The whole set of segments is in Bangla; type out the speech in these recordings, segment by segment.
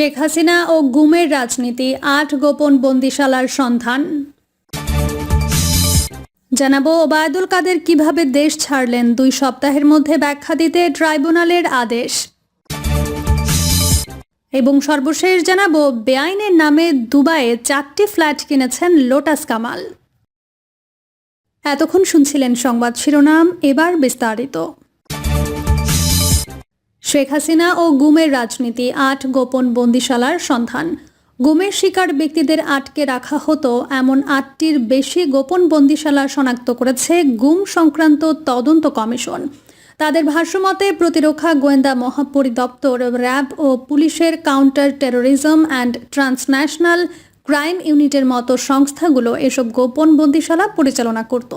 শেখ হাসিনা ও গুমের রাজনীতি, আট গোপন বন্দিশালার সন্ধান। জানাব, ওবায়দুল কাদের কীভাবে দেশ ছাড়লেন দুই সপ্তাহের মধ্যে ব্যাখ্যা দিতে ট্রাইব্যুনালের আদেশ। এবং সর্বশেষ জানাব, বেআইনের নামে দুবাইয়ে চারটি ফ্ল্যাট কিনেছেন লোটাস কামাল। এতক্ষণ শুনছিলেন সংবাদ শিরোনাম, এবার বিস্তারিত। শেখ হাসিনা ও গুমের রাজনীতি আট গোপন বন্দিশালার সন্ধান। গুমের শিকার ব্যক্তিদের আটকে রাখা হতো এমন আটটির বেশি গোপন বন্দিশালা শনাক্ত করেছে গুম সংক্রান্ত তদন্ত কমিশন। তাদের ভাষ্যমতে, প্রতিরক্ষা, গোয়েন্দা মহাপরিদপ্তর, র্যাব ও পুলিশের counter terrorism and transnational crime ইউনিটের মতো সংস্থাগুলো এসব গোপন বন্দিশালা পরিচালনা করত।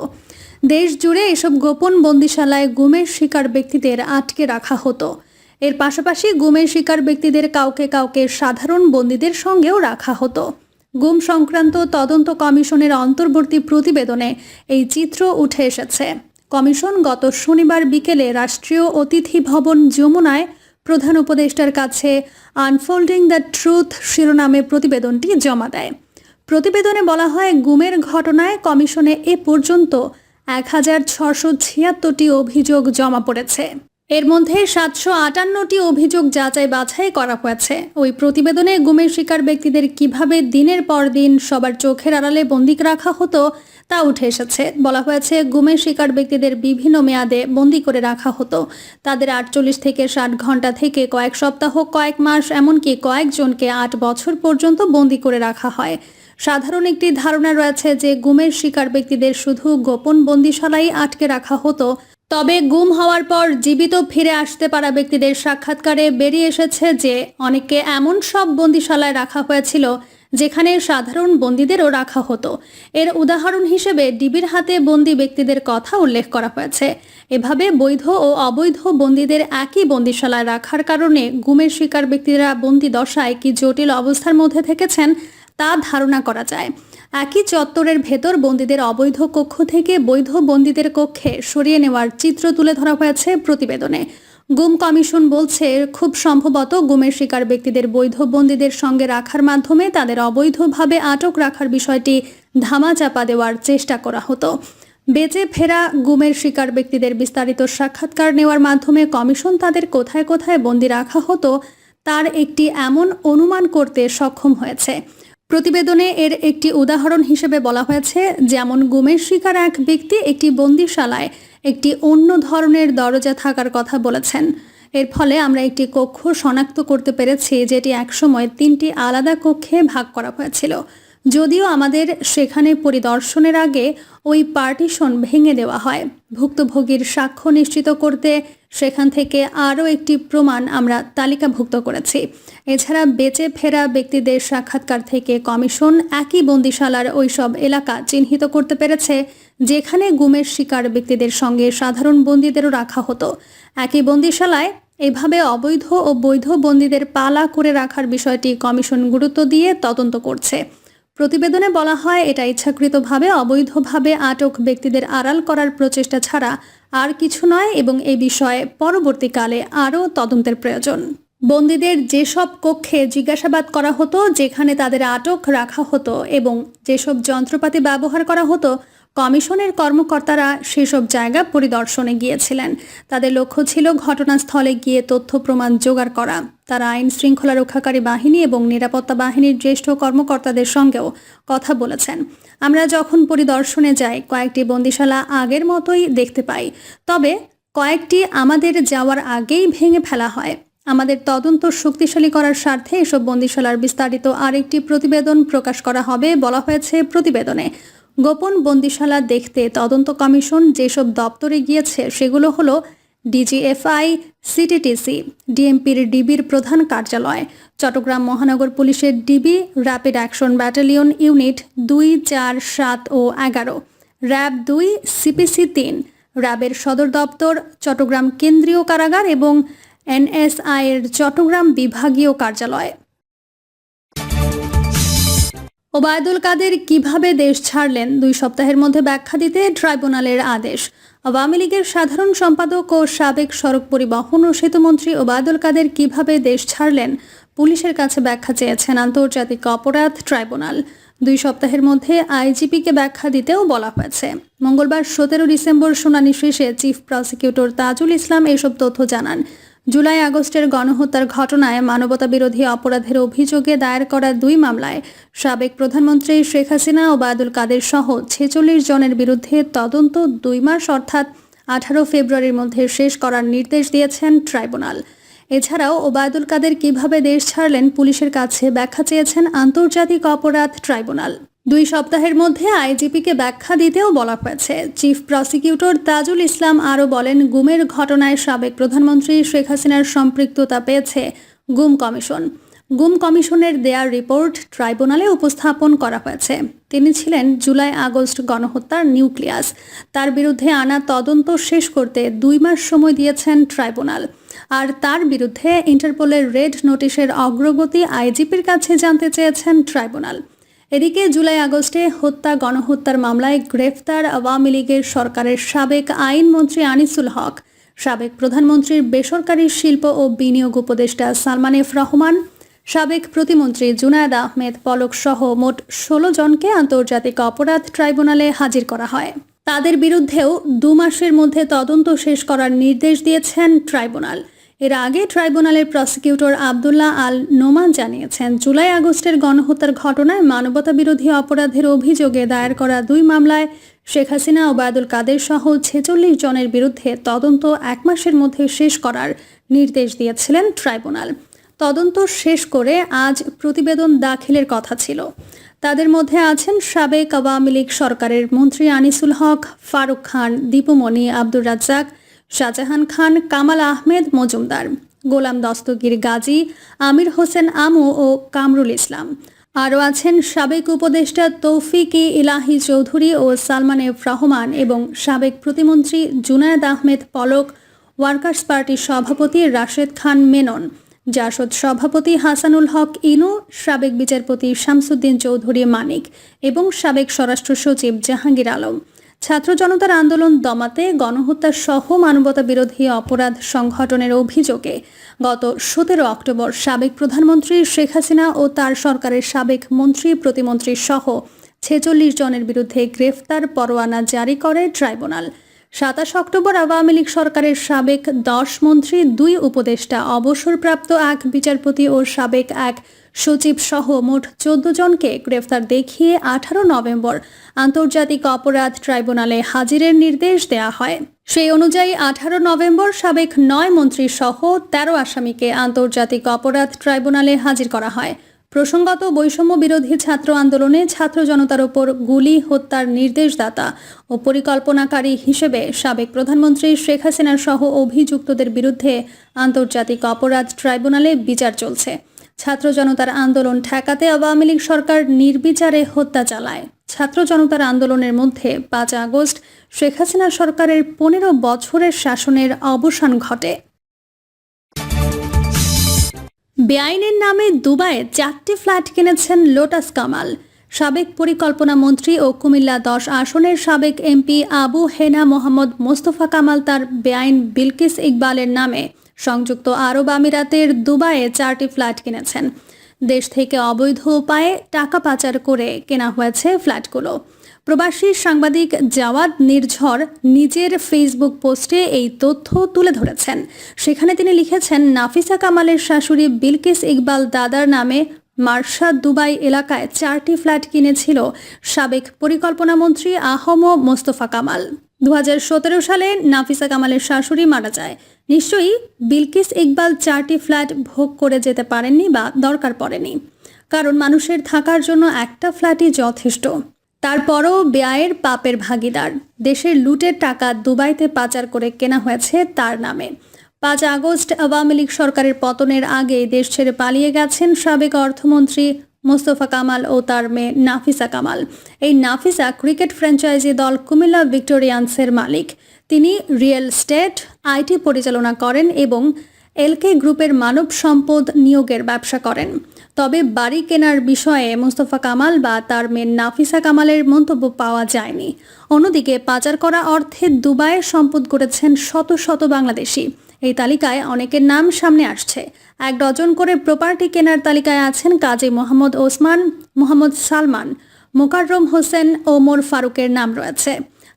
দেশ জুড়ে এসব গোপন বন্দিশালায় গুমের শিকার ব্যক্তিদের আটকে রাখা হতো। এর পাশাপাশি গুমের শিকার ব্যক্তিদের কাউকে কাউকে সাধারণ বন্দীদের সঙ্গেও রাখা হতো। গুম সংক্রান্ত তদন্ত কমিশনের অন্তর্বর্তী প্রতিবেদনে এই চিত্র উঠে এসেছে। কমিশন গত শনিবার বিকেলে রাষ্ট্রীয় অতিথি ভবন যমুনায় প্রধান উপদেষ্টার কাছে আনফোল্ডিং দ্য ট্রুথ শিরোনামে প্রতিবেদনটি জমা দেয়। প্রতিবেদনে বলা হয়, গুমের ঘটনায় কমিশনে এ পর্যন্ত এক হাজার ছশো ছিয়াত্তরটি অভিযোগ জমা পড়েছে। এর মধ্যে সাতশো আটান্নটি অভিযোগ যাচাই বাছাই করা হয়েছে। ওই প্রতিবেদনে গুমের শিকার ব্যক্তিদের কীভাবে দিনের পর দিন সবার চোখের আড়ালে বন্দি রাখা হতো তা উঠে এসেছে। বলা হয়েছে, গুমের শিকার ব্যক্তিদের বিভিন্ন মেয়াদে বন্দি করে রাখা হতো। তাদের আটচল্লিশ থেকে ষাট ঘণ্টা থেকে কয়েক সপ্তাহ, কয়েক মাস, এমনকি কয়েকজনকে আট বছর পর্যন্ত বন্দি করে রাখা হয়। সাধারণ একটি ধারণা রয়েছে যে, গুমের শিকার ব্যক্তিদের শুধু গোপন বন্দিশালাই আটকে রাখা হতো তবে গুম হওয়ার পর জীবিত ফিরে আসতে পারা ব্যক্তিদের সাক্ষাৎকারে বেরিয়ে এসেছে যে অনেককে এমন সব বন্দিশালায় রাখা হয়েছিল যেখানে সাধারণ বন্দীদেরও রাখা হতো। এর উদাহরণ হিসেবে ডিবির হাতে বন্দি ব্যক্তিদের কথা উল্লেখ করা হয়েছে। এভাবে বৈধ ও অবৈধ বন্দীদের একই বন্দিশালায় রাখার কারণে গুমের শিকার ব্যক্তিরা বন্দি দশায় কি জটিল অবস্থার মধ্যে থেকেছেন তা ধারণা করা যায়। একই চত্বরের ভেতর বন্দীদের অবৈধ কক্ষ থেকে বৈধ বন্দীদের কক্ষে সরিয়ে নেওয়ার চিত্র তুলে ধরা হয়েছে প্রতিবেদনে। গুম কমিশন বলছে, খুব সম্ভবত গুমের শিকার ব্যক্তিদের বৈধ বন্দীদের সঙ্গে রাখার মাধ্যমে তাদের অবৈধভাবে আটক রাখার বিষয়টি ধামাচাপা দেওয়ার চেষ্টা করা হতো। বেঁচে ফেরা গুমের শিকার ব্যক্তিদের বিস্তারিত সাক্ষাৎকার নেওয়ার মাধ্যমে কমিশন তাদের কোথায় কোথায় বন্দি রাখা হতো, তার একটি এমন অনুমান করতে সক্ষম হয়েছে। প্রতিবেদনে এর একটি উদাহরণ হিসেবে বলা হয়েছে, যেমন গুমের শিকার এক ব্যক্তি একটি বন্দিশালায় একটি অন্য ধরনের দরজা থাকার কথা বলেছেন। এর ফলে আমরা একটি কক্ষ শনাক্ত করতে পেরেছি, যেটি একসময় তিনটি আলাদা কক্ষে ভাগ করা হয়েছিল। যদিও আমাদের সেখানে পরিদর্শনের আগে ওই পার্টিশন ভেঙে দেওয়া হয়। ভুক্তভোগীর সাক্ষ্য নিশ্চিত করতে সেখান থেকে আরও একটি প্রমাণ আমরা তালিকাভুক্ত করেছি। এছাড়া বেঁচে ফেরা ব্যক্তিদের সাক্ষাৎকার থেকে কমিশন একই বন্দিশালার ওইসব এলাকা চিহ্নিত করতে পেরেছে, যেখানে গুমের শিকার ব্যক্তিদের সঙ্গে সাধারণ বন্দীদেরও রাখা হতো। একই বন্দিশালায় এভাবে অবৈধ ও বৈধ বন্দীদের পালা করে রাখার বিষয়টি কমিশন গুরুত্ব দিয়ে তদন্ত করছে। প্রতিবেদনে বলা হয়, এটা ইচ্ছাকৃতভাবে, অবৈধভাবে আটক ব্যক্তিদের আড়াল করার প্রচেষ্টা ছাড়া আর কিছু নয় এবং এই বিষয়ে পরবর্তীকালে আরও তদন্তের প্রয়োজন। বন্দীদের যেসব কক্ষে জিজ্ঞাসাবাদ করা হতো, যেখানে তাদের আটক রাখা হতো এবং যেসব যন্ত্রপাতি ব্যবহার করা হতো কমিশনের কর্মকর্তারা সেসব জায়গা পরিদর্শনে গিয়েছিলেন। তাদের লক্ষ্য ছিল ঘটনাস্থলে গিয়ে তথ্য প্রমাণ জোগাড় করা। তারা আইন শৃঙ্খলা রক্ষাকারী বাহিনী এবং নিরাপত্তা বাহিনীর জ্যেষ্ঠ কর্মকর্তাদের সঙ্গেও কথা বলেছেন। আমরা যখন পরিদর্শনে যাই, কয়েকটি বন্দিশালা আগের মতোই দেখতে পাই। তবে কয়েকটি আমাদের যাওয়ার আগেই ভেঙে ফেলা হয়। আমাদের তদন্ত শক্তিশালী করার স্বার্থে এসব বন্দিশালার বিস্তারিত আরেকটি প্রতিবেদন প্রকাশ করা হবে বলা হয়েছে প্রতিবেদনে। গোপন বন্দিশালা দেখতে তদন্ত কমিশন যেসব দপ্তরে গিয়েছে, সেগুলো হলো ডিজিএফআই, সিটিটিসি, ডিএমপির ডিবির প্রধান কার্যালয়, চট্টগ্রাম মহানগর পুলিশের DB, rapid action battalion unit দুই, চার, সাত ও এগারো, র্যাব দুই, সিপিসি তিন, র্যাবের সদর দপ্তর, চট্টগ্রাম কেন্দ্রীয় কারাগার এবং এনএসআইয়ের চট্টগ্রাম বিভাগীয় কার্যালয়। ওবায়দুল কাদের কীভাবে দেশ ছাড়লেন দুই সপ্তাহের মধ্যে ব্যাখ্যা দিতে ট্রাইব্যুনালের আদেশ। আওয়ামী লীগের সাধারণ সম্পাদক ও সাবেক সড়ক পরিবহন ও সেতুমন্ত্রী ওবায়দুল কাদের কীভাবে দেশ ছাড়লেন পুলিশের কাছে ব্যাখ্যা চেয়েছেন আন্তর্জাতিক অপরাধ ট্রাইব্যুনাল। দুই সপ্তাহের মধ্যে আইজিপিকে ব্যাখ্যা দিতেও বলা হয়েছে। মঙ্গলবার সতেরো ডিসেম্বর শুনানি শেষে চিফ প্রসিকিউটর তাজুল ইসলাম এসব তথ্য জানান। জুলাই আগস্টের গণহত্যার ঘটনায় মানবতাবিরোধী অপরাধের অভিযোগে দায়ের করা দুই মামলায় সাবেক প্রধানমন্ত্রী শেখ হাসিনা ও বায়দুল কাদের সহ ছেচল্লিশ জনের বিরুদ্ধে তদন্ত দুই মাস অর্থাৎ আঠারো ফেব্রুয়ারির মধ্যে শেষ করার নির্দেশ দিয়েছেন ট্রাইব্যুনাল। এছাড়াও ওবায়দুল কাদের কীভাবে দেশ ছাড়লেন পুলিশের কাছে ব্যাখ্যা চেয়েছেন আন্তর্জাতিক অপরাধ ট্রাইব্যুনাল। দুই সপ্তাহের মধ্যে আইজিপিকে ব্যাখ্যা দিতেও বলা হয়েছে। চিফ প্রসিকিউটর তাজুল ইসলাম আরও বলেন, গুমের ঘটনায় সাবেক প্রধানমন্ত্রী শেখ হাসিনার সম্পৃক্ততা পেয়েছে গুম কমিশন। গুম কমিশনের দেয়ার রিপোর্ট ট্রাইব্যুনালে উপস্থাপন করা হয়েছে। তিনি ছিলেন জুলাই আগস্ট গণহত্যার নিউক্লিয়াস। তার বিরুদ্ধে আনা তদন্ত শেষ করতে দুই মাস সময় দিয়েছেন ট্রাইব্যুনাল। আর তার বিরুদ্ধে ইন্টারপোলের রেড নোটিশের অগ্রগতি আইজিপির কাছে জানতে চেয়েছেন ট্রাইব্যুনাল। এদিকে জুলাই আগস্টে হত্যা, গণহত্যার মামলায় গ্রেফতার আওয়ামী লীগের সরকারের সাবেক আইনমন্ত্রী আনিসুল হক, সাবেক প্রধানমন্ত্রীর বেসরকারি শিল্প ও বিনিয়োগ উপদেষ্টা সালমান এফ রহমান, সাবেক প্রতিমন্ত্রী জুনায়দ আহমেদ পলক সহ মোট ষোলো জনকে আন্তর্জাতিক অপরাধ ট্রাইব্যুনালে হাজির করা হয়। তাদের বিরুদ্ধেও দু মাসের মধ্যে তদন্ত শেষ করার নির্দেশ দিয়েছেন ট্রাইব্যুনাল। এর আগে ট্রাইব্যুনালের প্রসিকিউটর আবদুল্লাহ আল নোমান জানিয়েছেন, জুলাই আগস্টের গণহত্যার ঘটনায় মানবতা বিরোধী অপরাধের অভিযোগে দায়ের করা দুই মামলায় শেখ হাসিনা ও বায়দুল কাদের সহ ছেচল্লিশ জনের বিরুদ্ধে তদন্ত এক মাসের মধ্যে শেষ করার নির্দেশ দিয়েছিলেন ট্রাইব্যুনাল। তদন্ত শেষ করে আজ প্রতিবেদন দাখিলের কথা ছিল। তাদের মধ্যে আছেন সাবেক আওয়ামী লীগ সরকারের মন্ত্রী আনিসুল হক, ফারুক খান দীপুমণি আব্দুর রাজ্জাক শাহজাহান খান, কামাল আহমেদ, মজুমদার। গোলাম দস্তগীর গাজী, আমির হোসেন আমু ও কামরুল ইসলাম। আরও আছেন সাবেক উপদেষ্টা তৌফিক ইলাহি চৌধুরী ও সালমান এফ রহমান এবং সাবেক প্রতিমন্ত্রী জুনায়েদ আহমেদ পলক, ওয়ার্কার্স পার্টির সভাপতি রাশেদ খান মেনন, জাসদ সভাপতি হাসানুল হক ইনু, সাবেক বিচারপতি শামসুদ্দিন চৌধুরী মানিক এবং সাবেক স্বরাষ্ট্র সচিব জাহাঙ্গীর আলম। ছাত্র জনতার আন্দোলন দমাতে গণহত্যা সহ মানবতা বিরোধী অপরাধ সংগঠনের অভিযোগে গত সতেরো অক্টোবর সাবেক প্রধানমন্ত্রী শেখ হাসিনা ও তার সরকারের সাবেক মন্ত্রী, প্রতিমন্ত্রী সহ ছেচল্লিশ জনের বিরুদ্ধে গ্রেফতার পরোয়ানা জারি করে ট্রাইব্যুনাল। সাতাশ অক্টোবর আওয়ামী লীগ সরকারের সাবেক দশ মন্ত্রী, দুই উপদেষ্টা, অবসরপ্রাপ্ত এক বিচারপতি ও সাবেক এক সচিব সহ মোট চোদ্দ জনকে গ্রেফতার দেখিয়ে আঠারো নভেম্বর আন্তর্জাতিক অপরাধ ট্রাইব্যুনালে হাজিরের নির্দেশ দেওয়া হয়। সেই অনুযায়ী আঠারো নভেম্বর সাবেক নয় মন্ত্রী সহ তেরো আসামিকে আন্তর্জাতিক অপরাধ ট্রাইব্যুনালে হাজির করা হয়। প্রসঙ্গত, বৈষম্য বিরোধী ছাত্র আন্দোলনে ছাত্র জনতার ওপর গুলি, হত্যার নির্দেশদাতা ও পরিকল্পনাকারী হিসেবে সাবেক প্রধানমন্ত্রী শেখ হাসিনার সহ অভিযুক্তদের বিরুদ্ধে আন্তর্জাতিক অপরাধ ট্রাইব্যুনালে বিচার চলছে। ছাত্র জনতার আন্দোলন ঠেকাতে আওয়ামী লীগ সরকার নির্বিচারে হত্যা চালায়। ছাত্র জনতার আন্দোলনের মধ্যে পাঁচ আগস্ট শেখ হাসিনা সরকারের পনেরো বছরের শাসনের অবসান ঘটে। বেআইনের নামে দুবাইয়ে চারটি ফ্ল্যাট কিনেছেন লোটাস কামাল। সাবেক পরিকল্পনা মন্ত্রী ও কুমিল্লা দশ আসনের সাবেক এমপি আবু হেনা মোহাম্মদ মোস্তফা কামাল তার বেআইন বিলকিস ইকবালের নামে সংযুক্ত আরব আমিরাতের দুবাইয়ে চারটি ফ্ল্যাট কিনেছেন। দেশ থেকে অবৈধ উপায়ে টাকা পাচার করে কেনা হয়েছে ফ্ল্যাটগুলো। প্রবাসী সাংবাদিক জাওয়াদ নির্ঝর নিজের ফেসবুক পোস্টে এই তথ্য তুলে ধরেছেন। সেখানে তিনি লিখেছেন, নাফিসা কামালের শাশুড়ি বিলকিস ইকবাল দাদার নামে মার্শাদ দুবাই এলাকায় চারটি ফ্ল্যাট কিনেছিল সাবেক পরিকল্পনা মন্ত্রী আহম মোস্তফা কামাল। দু হাজার সতেরো সালে নাফিসা কামালের শাশুড়ি মারা যায়। নিশ্চয়ই বিলকিস ইকবাল চারটি ফ্ল্যাট ভোগ করে যেতে পারেননি বা দরকার পড়েনি। কারণ মানুষের থাকার জন্য একটা ফ্ল্যাটই যথেষ্ট। তারপরও ব্যয়ের পাপের ভাগিদার। দেশের লুটের টাকা দুবাইতে পাচার করে কেনা হয়েছে তার নামে। পাঁচ আগস্ট আওয়ামী লীগ সরকারের পতনের আগে দেশ ছেড়ে পালিয়ে গেছেন সাবেক অর্থমন্ত্রী মোস্তফা কামাল ও তার মেয়ে নাফিসা কামাল। এই নাফিসা ক্রিকেট ফ্র্যাঞ্চাইজি দল কুমিল্লা ভিক্টোরিয়ান্সের মালিক। তিনি রিয়েল স্টেট, আইটি পরিচালনা করেন এবং এলকে গ্রুপের মানব সম্পদ নিয়োগের ব্যবসা করেন। তবে বাড়ি কেনার বিষয়ে মোস্তফা কামাল বা তার মেয়ে নাফিসা কামালের মন্তব্য পাওয়া যায়নি। অন্যদিকে পাচার করা অর্থে দুবাইয়ে সম্পদ করেছেন শত শত বাংলাদেশি। এই তালিকায় অনেকের নাম সামনে আসছে। এক ডজন করে প্রপার্টি কেনার তালিকায় আছেন কাজী মোহাম্মদ ওসমান, মোহাম্মদ সালমান, মোকাররম হোসেন, ওমর ফারুকের নাম রয়েছে।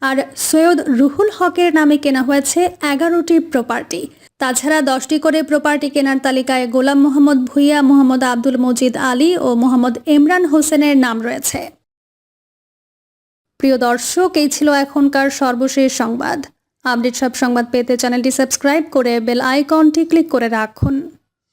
আর সৈয়দ রুহুল হকের নামে কেনা হয়েছে এগারোটি প্রপার্টি। তাছাড়া দশটি করে প্রপার্টি কেনার তালিকায় গোলাম মোহাম্মদ ভুইয়া, মোহাম্মদ আব্দুল মজিদ আলী ও মোহাম্মদ ইমরান হোসেনের নাম রয়েছে। প্রিয় দর্শক, এই ছিল এখনকার সর্বশেষ সংবাদ। আপডেট সব সংবাদ পেতে চ্যানেলটি সাবস্ক্রাইব করে বেল আইকনটি ক্লিক করে রাখুন।